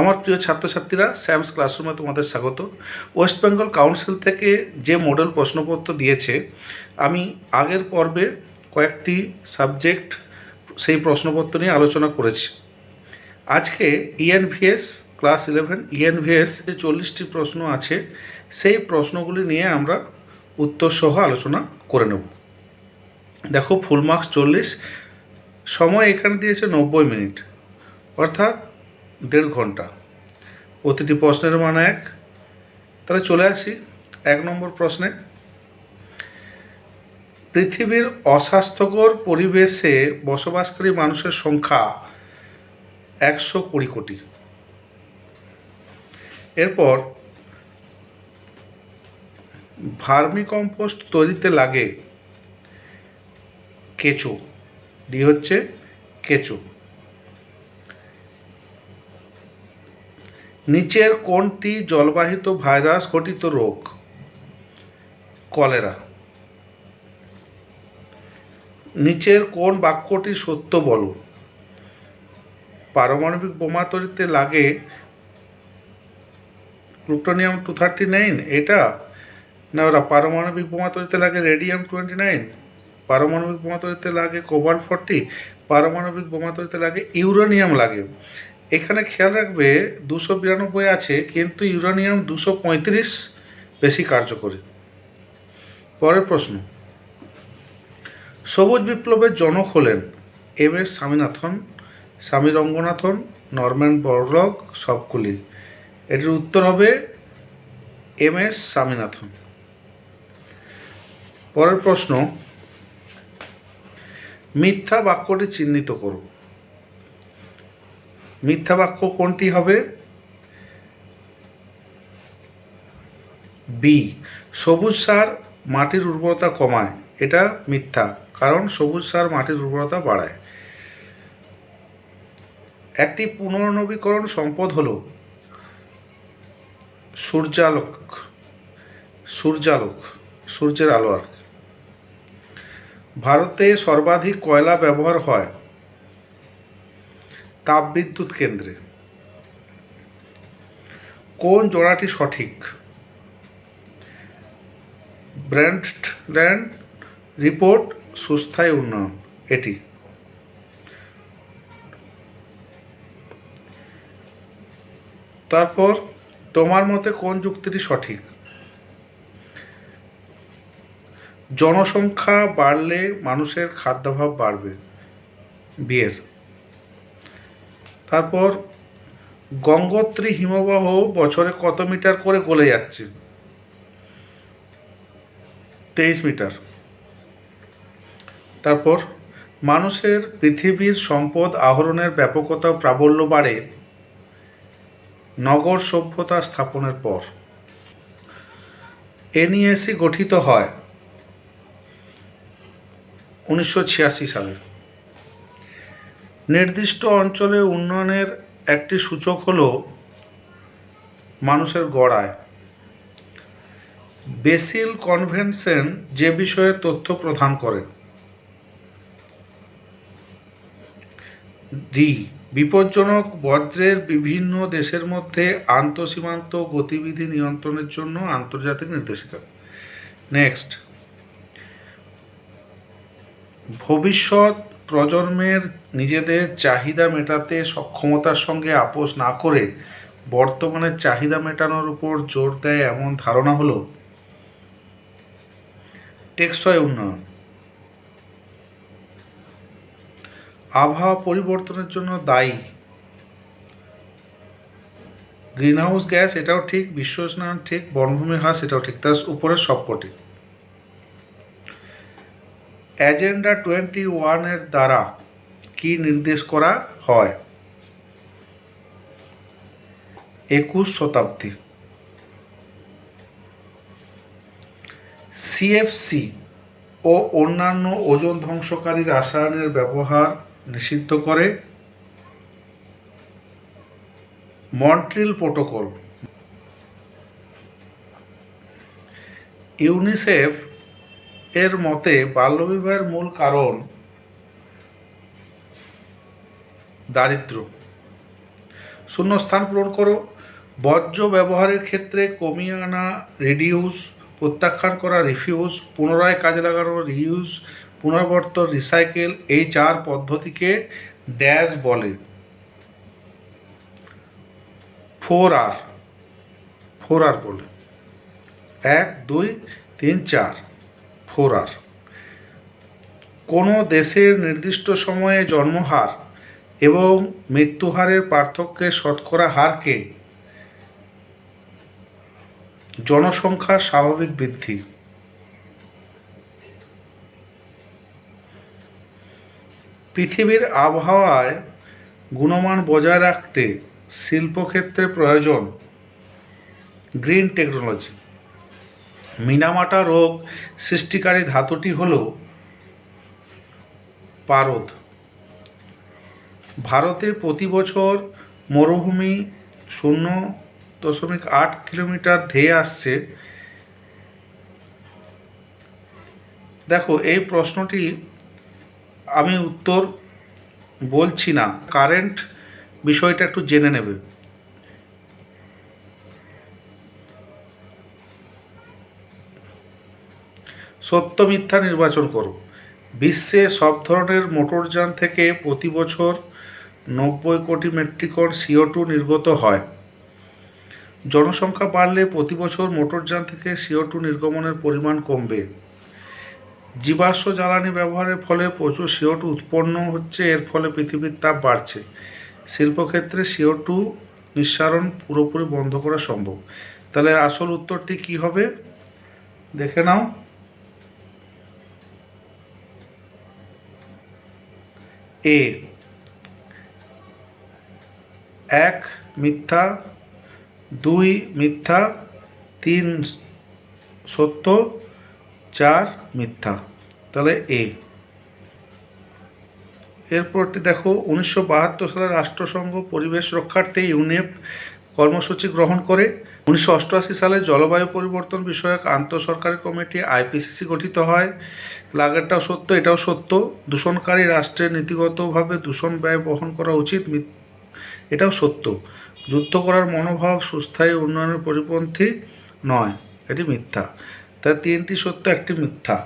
আমার প্রিয় ছাত্রছাত্রীরা স্যামস ক্লাসরুমে তোমাদের স্বাগত। ওয়েস্ট বেঙ্গল কাউন্সিল থেকে যে মডেল প্রশ্নপত্র দিয়েছে, আমি আগের পর্বে কয়েকটি সাবজেক্ট সেই প্রশ্নপত্র নিয়ে আলোচনা করেছি। আজকে ইএনভিএস ক্লাস ইলেভেন ইএনভিএস যে চল্লিশটি প্রশ্ন আছে, সেই প্রশ্নগুলি নিয়ে আমরা উত্তর সহ আলোচনা করে নেব। দেখো ফুল মার্কস চল্লিশ, সময় এখানে দিয়েছে নব্বই মিনিট। অর্থাৎ দেড় ঘণ্টা। প্রতিটি প্রশ্নের মান এক। তাহলে চলে আসি এক নম্বর প্রশ্নে। পৃথিবীর অস্বাস্থ্যকর পরিবেশে বসবাসকারী মানুষের সংখ্যা একশো কুড়ি কোটি। এরপর ভার্মি কম্পোস্ট তৈরিতে লাগে কেঁচো। ডি হচ্ছে কেঁচো। নিচের কোনটি জলবাহিত ভাইরাস ঘটিত রোগ? কলেরা। নিচের কোন বাক্যটি সত্য বলো? পারমাণবিক বোমা তৈরিতে লাগে প্লুটোনিয়াম টু থার্টি নাইন এটা? না, ওরা পারমাণবিক বোমা তৈরিতে লাগে রেডিয়াম টোয়েন্টি নাইন পারমাণবিক বোমা তৈরিতে লাগে কোবাল্ট ফর্টি পারমাণবিক বোমা তৈরিতে লাগে ইউরেনিয়াম লাগে। এখানে খেয়াল রাখবে দুশো বিরানব্বই আছে, কিন্তু ইউরেনিয়াম দুশো পঁয়ত্রিশ বেশি কার্যকরী। পরের প্রশ্ন। সবুজ বিপ্লবের জনক হলেন এম এস স্বামীনাথন, স্বামী রঙ্গনাথন, নরম্যান বড়লগ সবগুলি এটির উত্তর হবে এম এস স্বামীনাথন। পরের প্রশ্ন, মিথ্যা বাক্যটি চিহ্নিত করো। মিথ্যা বাক্য কোনটি হবে? বি, সবুজ সার মাটির উর্বরতা কমায়। এটা মিথ্যা, কারণ সবুজ সার মাটির উর্বরতা বাড়ায়। একটি পুনর্নবীকরণ সম্পদ হলো সূর্যালোক সূর্যালোক, সূর্যের আলো আর। ভারতে সর্বাধিক কয়লা ব্যবহার হয়? তাপবিদ্যুৎ কেন্দ্রে। কোন জোড়াটি সঠিক? ব্র্যান্ডল্যান্ড রিপোর্ট, সুস্থায় উন্নয়ন, এটি। তারপর, তোমার মতে কোন যুক্তিটি সঠিক? জনসংখ্যা বাড়লে মানুষের খাদ্যাভাব বাড়বে। বিয়ের। তারপর গঙ্গোত্রী হিমবাহ বছরে কত মিটার করে গলে যাচ্ছে? তেইশ মিটার। তারপর, মানুষের পৃথিবীর সম্পদ আহরণের ব্যাপকতা প্রাবল্য বাড়ে নগর সভ্যতা স্থাপনের পর। এনইএসি গঠিত হয় উনিশশো ছিয়াশি সালে। নির্দিষ্ট অঞ্চলে উন্নয়নের একটি সূচক হল মানুষের গড়ায়। বেসিল কনভেনশন যে বিষয়ে তথ্য প্রদান করে ডি বিপজ্জনক বজ্রের বিভিন্ন দেশের মধ্যে আন্তঃসীমান্ত গতিবিধি নিয়ন্ত্রণের জন্য আন্তর্জাতিক নির্দেশিকা। নেক্সট, ভবিষ্যৎ প্রজন্মের নিজেদের চাহিদা মেটাতে সক্ষমতার সঙ্গে আপোষ না করে বর্তমানে চাহিদা মেটানোর উপর জোর দেয় এমন ধারণা হলো টেকসই উন্নয়ন। আবহাওয়া পরিবর্তনের জন্য দায়ী। গ্রিনহাউস গ্যাস, এটাও ঠিক, বিশ্ব উষ্ণায়ন ঠিক, বনভূমি হ্রাস, এটাও ঠিক, তার উপরের সবকটি। এজেন্ডা টোয়েন্টি ওয়ানের দ্বারা কি নির্দেশ করা হয়? একুশ শতাব্দী। সিএফসি ও অন্যান্য ওজন ধ্বংসকারী রাসায়নের ব্যবহার নিষিদ্ধ করে। Montreal protocol. ইউনিসেফ এর মতে, বাল্যবিবাহের মূল কারণ দারিদ্র্য শূন্য স্থান পূরণ করো। বর্জ্য ব্যবহারের ক্ষেত্রে কমিয়ে আনা রিডিউস, প্রত্যাখ্যান করা রিফিউজ পুনরায় কাজে লাগানো রিউজ পুনরাবর্তন, রিসাইকেল, এই চার পদ্ধতিকে ড্যাশ বলে। ফোর আর ফোর আর বলে। এক, দুই, তিন, চার। ফোর আর কোনো দেশের নির্দিষ্ট সময়ে জন্মহার এবং মৃত্যুহারের পার্থক্যের শতকরা হারকে জনসংখ্যার স্বাভাবিক বৃদ্ধি। পৃথিবীর আবহাওয়ায় গুণমান বজায় রাখতে শিল্পক্ষেত্রে প্রয়োজন গ্রিন টেকনোলজি। মিনামাটা রোগ সৃষ্টিকারী ধাতুটি হল পারদ। ভারতে প্রতি বছর মরুভূমি শূন্য দশমিক আট কিলোমিটার ধেয়ে আসছে। দেখো, এই প্রশ্নটি আমি উত্তর বলছি না। কারেন্ট বিষয়টা একটু জেনে নেবে। সত্য মিথ্যা নির্বাচন করো বিশ্বে সব ধরনের মোটরযান থেকে প্রতি বছর নব্বই কোটি মেট্রিক টন সিও টু নির্গত হয়। জনসংখ্যা বাড়লে প্রতি বছর মোটরযান থেকে সিও টু নির্গমনের পরিমাণ কমবে। জীবাশ্ম জ্বালানি ব্যবহারের ফলে প্রচুর সিও টু উৎপন্ন হচ্ছে, এর ফলে পৃথিবীর তাপ বাড়ছে। শিল্পক্ষেত্রে সিও টু নিঃসারণ পুরোপুরি বন্ধ করা সম্ভব। তাহলে আসল উত্তরটি কি হবে? দেখে নাও। এ এক মিথ্যা, দুই মিথ্যা, তিন সত্য, চার মিথ্যা। তাহলে এ এরপরটি দেখো, উনিশশো বাহাত্তর সালে রাষ্ট্রসংঘ পরিবেশ রক্ষার্থে ইউনেপ কর্মসূচি গ্রহণ করে। উনিশশো অষ্টআশি সালে জলবায়ু পরিবর্তন বিষয়ক আন্তঃসরকারি কমিটি আইপিসিসি গঠিত হয়। লাগেরটাও সত্য, এটাও সত্য। দূষণকারী রাষ্ট্রের নীতিগতভাবে দূষণ ব্যয় বহন করা উচিত এটাও সত্য। যুদ্ধ করার মনোভাব সুস্থায়ী উন্নয়নের পরিপন্থী নয়, এটি মিথ্যা। তাহলে তিনটি সত্য, একটি মিথ্যা।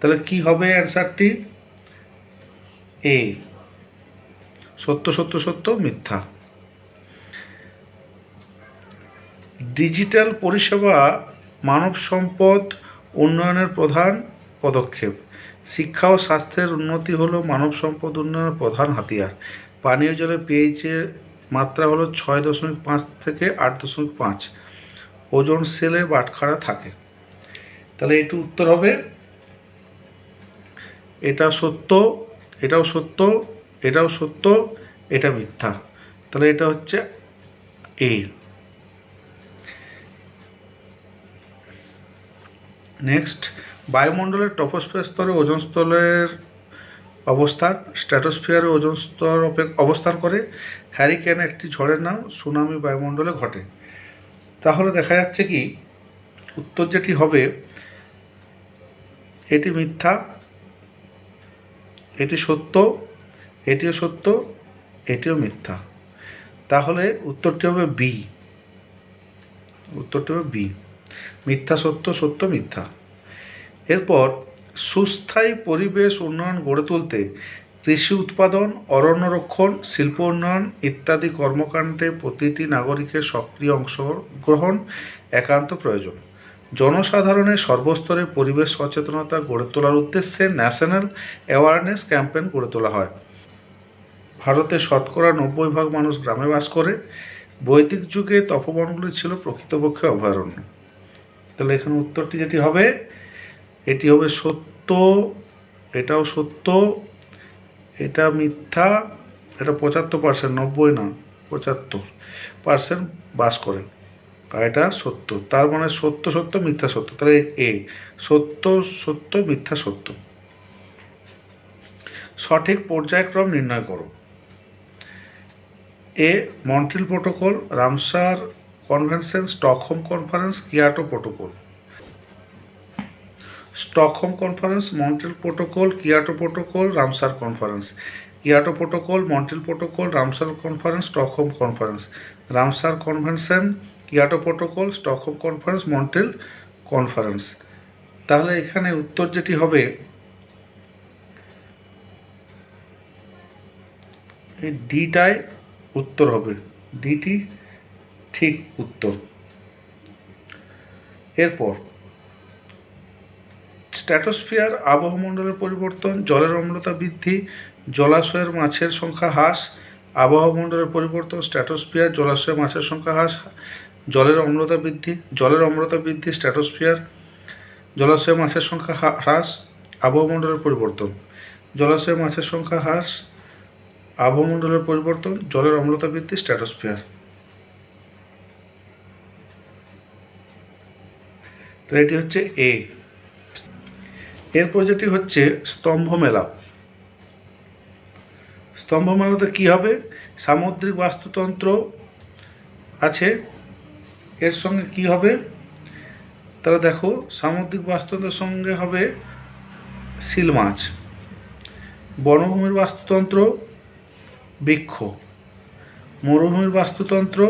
তাহলে কি হবে অ্যান্সারটি? এ, সত্য সত্য সত্য, মিথ্যা। ডিজিটাল পরিষেবা, মানব সম্পদ উন্নয়নের প্রধান পদক্ষেপ। শিক্ষা ও স্বাস্থ্যের উন্নতি হলো মানব সম্পদ উন্নয়নের প্রধান হাতিয়ার। পানীয় জলের পিএইচের মাত্রা হলো ছয় দশমিক পাঁচ থেকে আট দশমিক পাঁচ। ওজন সেলে বাটখারা থাকে। তাহলে এটি উত্তর হবে। এটা সত্য, এটাও সত্য এটাও সত্য, এটা মিথ্যা। তাহলে এটা হচ্ছে এ নেক্সট বায়ুমণ্ডলের টপোস্ফিয়ার স্তরে ওজন স্তরের অবস্থান, স্ট্র্যাটোস্ফিয়ারে ওজন স্তর অবস্থান করে। হ্যারিকেন একটি ঝড়ের নাম সুনামি বায়ুমণ্ডলে ঘটে। তাহলে দেখা যাচ্ছে কি, উত্তর যেটি হবে, এটি মিথ্যা, এটি সত্য, এটিও সত্য, এটিও মিথ্যা। তাহলে উত্তরটি হবে বি উত্তরটি হবে বি মিথ্যা সত্য সত্য মিথ্যা। এরপর, সুস্থায়ী পরিবেশ উন্নয়ন গড়ে তুলতে কৃষি উৎপাদন অরণ্য রক্ষণ শিল্প উন্নয়ন ইত্যাদি কর্মকাণ্ডে প্রতিটি নাগরিকের সক্রিয় অংশগ্রহণ একান্ত প্রয়োজন। জনসাধারণের সর্বস্তরে পরিবেশ সচেতনতা গড়ে তোলার উদ্দেশ্যে ন্যাশনাল অ্যাওয়ারনেস ক্যাম্পেইন গড়ে তোলা হয়। ভারতে শতকরা নব্বই ভাগ মানুষ গ্রামে বাস করে। বৈদিক যুগে তপবনগুলি ছিল প্রকৃতপক্ষে অভয়ারণ্য। তাহলে এখানে উত্তরটি যেটি হবে, এটি হবে সত্য, এটাও সত্য, এটা মিথ্যা, এটা পঁচাত্তর পার্সেন্ট নব্বই না, পঁচাত্তর পার্সেন্ট বাস করে। আর এটা সত্য, তার মানে সত্য সত্য, মিথ্যা সত্য। তাহলে এ, সত্য সত্য, মিথ্যা সত্য। সঠিক পর্যায়ক্রম নির্ণয় করো। A, Montreal protocol, Ramsar convention Stockholm conference, Kyoto protocol. Stockholm conference Montreal protocol, Kyoto protocol, Ramsar conference. Kyoto protocol Montreal protocol, Ramsar conference, Stockholm conference. Ramsar convention, Kyoto protocol, Stockholm conference Montreal conference. তাহলে এখানে উত্তর যেটি হবে ডিটাই উত্তর হবে। DT ঠিক উত্তর। এরপর, স্ট্র্যাটোস্ফিয়ার আবহমণ্ডলের পরিবর্তন, জলের অম্লতা বৃদ্ধি, জলাশয়ের মাছের সংখ্যা হ্রাস, আবহমণ্ডলের পরিবর্তন, স্ট্র্যাটোস্ফিয়ার জলাশয়ের মাছের সংখ্যা হ্রাস, জলের অম্লতা বৃদ্ধি, জলের অম্লতা বৃদ্ধি, স্ট্র্যাটোস্ফিয়ার জলাশয়ে মাছের সংখ্যা হ্রাস, আবহমণ্ডলের পরিবর্তন জলাশয়ে মাছের সংখ্যা হ্রাস, আবহমণ্ডলের পরিবর্তন, জলের অম্লতা বৃদ্ধি, স্ট্র্যাটোস্ফিয়ার। তো এটি হচ্ছে এ এরপর যেটি হচ্ছে স্তম্ভ মেলা স্তম্ভ মেলাতে কী হবে? সামুদ্রিক বাস্তুতন্ত্র আছে। এর সঙ্গে কি হবে? তাহলে দেখো, সামুদ্রিক বাস্তুতন্ত্রের সঙ্গে হবে সিল মাছ। বনভূমির বাস্তুতন্ত্র, বৃক্ষ। মরুভূমির বাস্তুতন্ত্র,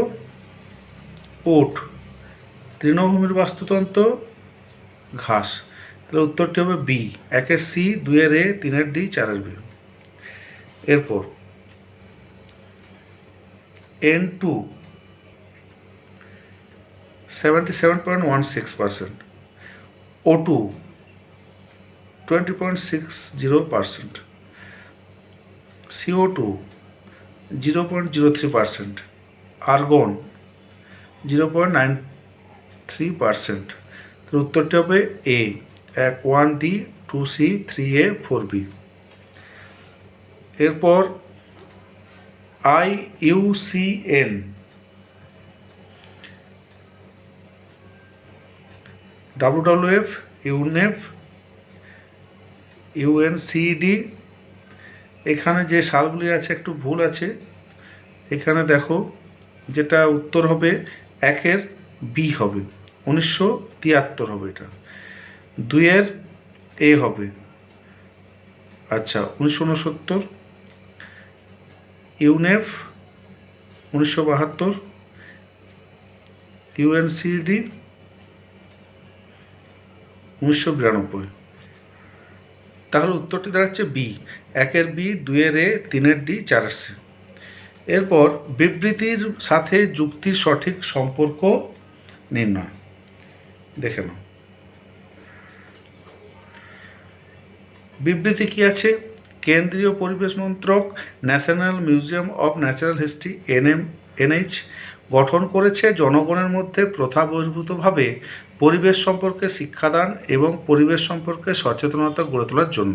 ওট। তৃণভূমির বাস্তুতন্ত্র ঘাস। তাহলে উত্তরটি হবে বি। একের সি, দুইয়ের এ, তিনের ডি, চারের বি। এরপর, N two, seventy seven point one six percent. O two, twenty point six zero percent. CO two, zero point zero three percent. Argon, zero point nine three percent. উত্তরটি হবে A এক one D two C three A four B এরপর I U C N WWF UNEP UNCD এখানে যে সালগুলি আছে, একটু ভুল আছে। এখানে দেখো, যেটা উত্তর হবে, একের বি হবে। উনিশশো তিয়াত্তর হবে এটা। দুইয়ের এ হবে। আচ্ছা উনিশশো উনসত্তর। ইউনেফ, উনিশশো বাহাত্তর। ইউএনসিডি, উনিশশো বিরানব্বই। তাহলে উত্তরটি দাঁড়াচ্ছে বি। একের বি, দুইয়ের এ, তিনের ডি, চারের সি। এরপর বিবৃতির সাথে যুক্তির সঠিক সম্পর্ক নির্ণয়। দেখে নাও। বিবৃতি কি আছে? কেন্দ্রীয় পরিবেশ মন্ত্রক, National Museum of Natural History, NM, NH, গঠন করেছে জনগণের মধ্যে প্রথা বহির্ভূতভাবে পরিবেশ সম্পর্কে শিক্ষাদান এবং পরিবেশ সম্পর্কে সচেতনতা গড়ে তোলার জন্য।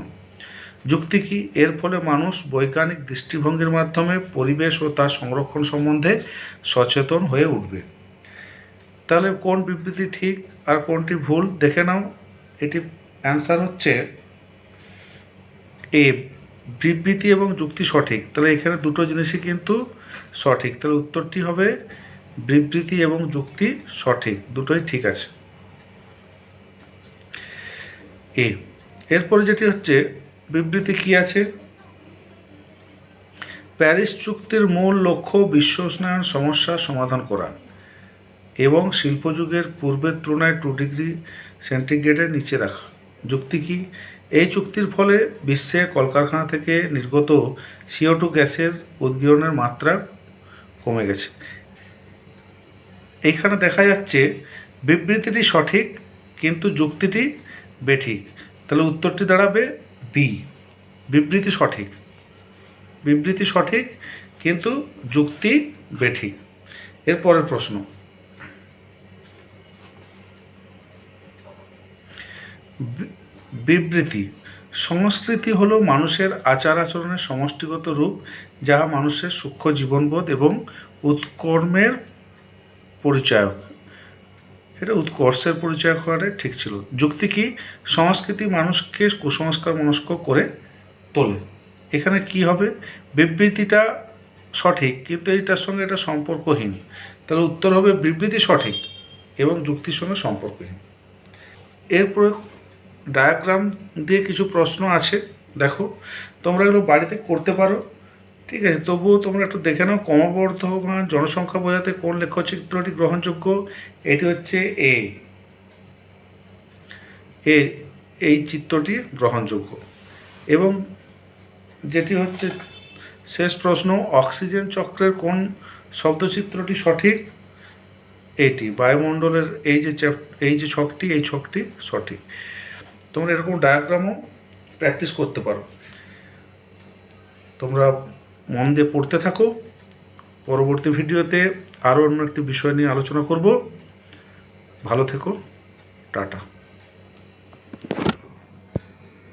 যুক্তি কি? এর ফলে মানুষ বৈজ্ঞানিক দৃষ্টিভঙ্গির মাধ্যমে পরিবেশ ও তার সংরক্ষণ সম্বন্ধে সচেতন হয়ে উঠবে। তাহলে কোন বিবৃতি ঠিক আর কোনটি ভুল দেখে নাও। এটি অ্যান্সার হচ্ছে এ, বিবৃতি এবং যুক্তি সঠিক। তাহলে এখানে দুটো জিনিসই কিন্তু সঠিক। তাহলে উত্তরটি হবে বিবৃতি এবং যুক্তি সঠিক। দুটোই ঠিক আছে। এ, এরপরে যেটি হচ্ছে বিবৃতি কি আছে? প্যারিস চুক্তির মূল লক্ষ্য বিশ্ব উষ্ণায়ন সমস্যার সমাধান করা। এবং শিল্পযুগের পূর্বের তুলনায় টু ডিগ্রি সেন্টিগ্রেডের নিচে রাখা। যুক্তি কি? এই চুক্তির ফলে বিশ্বে কলকারখানা থেকে নির্গত সিও টু গ্যাসের উদ্গীরণের মাত্রা কমে গেছে। এইখানে দেখা যাচ্ছে বিবৃতিটি সঠিক, কিন্তু যুক্তিটি বেঠিক। তাহলে উত্তরটি দাঁড়াবে বি বিবৃতি সঠিক। বিবৃতি সঠিক, কিন্তু যুক্তি বেঠিক। এরপরের প্রশ্ন। বিবৃতি। সংস্কৃতি হল মানুষের আচার আচরণের সমষ্টিগত রূপ, যা মানুষের সূক্ষ্ম জীবনবোধ এবং উৎকর্মের পরিচায়ক। এটা উৎকর্ষের পরিচয় করাটাই ঠিক ছিল। যুক্তি কি? সংস্কৃতি মানুষকে কুসংস্কার মনস্ক করে তোলে। এখানে কি হবে? বিবৃতিটা সঠিক, কিন্তু এইটার সঙ্গে এটা সম্পর্কহীন। তাহলে উত্তর হবে বিবৃতি সঠিক এবং যুক্তির সঙ্গে সম্পর্কহীন। এরপরে ডায়াগ্রাম দিয়ে কিছু প্রশ্ন আছে, দেখো, তোমরা এগুলো বাড়িতে করতে পারো, ঠিক আছে? তবুও তোমরা একটু দেখে নাও ক্রমবর্ধমান জনসংখ্যা বোঝাতে কোন লেখচিত্রটি গ্রহণযোগ্য? এটি হচ্ছে এ এ এই চিত্রটি গ্রহণযোগ্য। এবং যেটি হচ্ছে শেষ প্রশ্ন, অক্সিজেন চক্রের কোন শব্দচিত্রটি সঠিক? এটি। বায়ুমণ্ডলের এই যে এই যে ছকটি, এই ছকটি সঠিক। তোমরা এরকম ডায়াগ্রামও প্র্যাকটিস করতে পারো। তোমরা মন দিয়ে পড়তে থাকো। পরবর্তী ভিডিওতে আরও অন্য একটি বিষয় নিয়ে আলোচনা করব। ভালো থেকো। টাটা।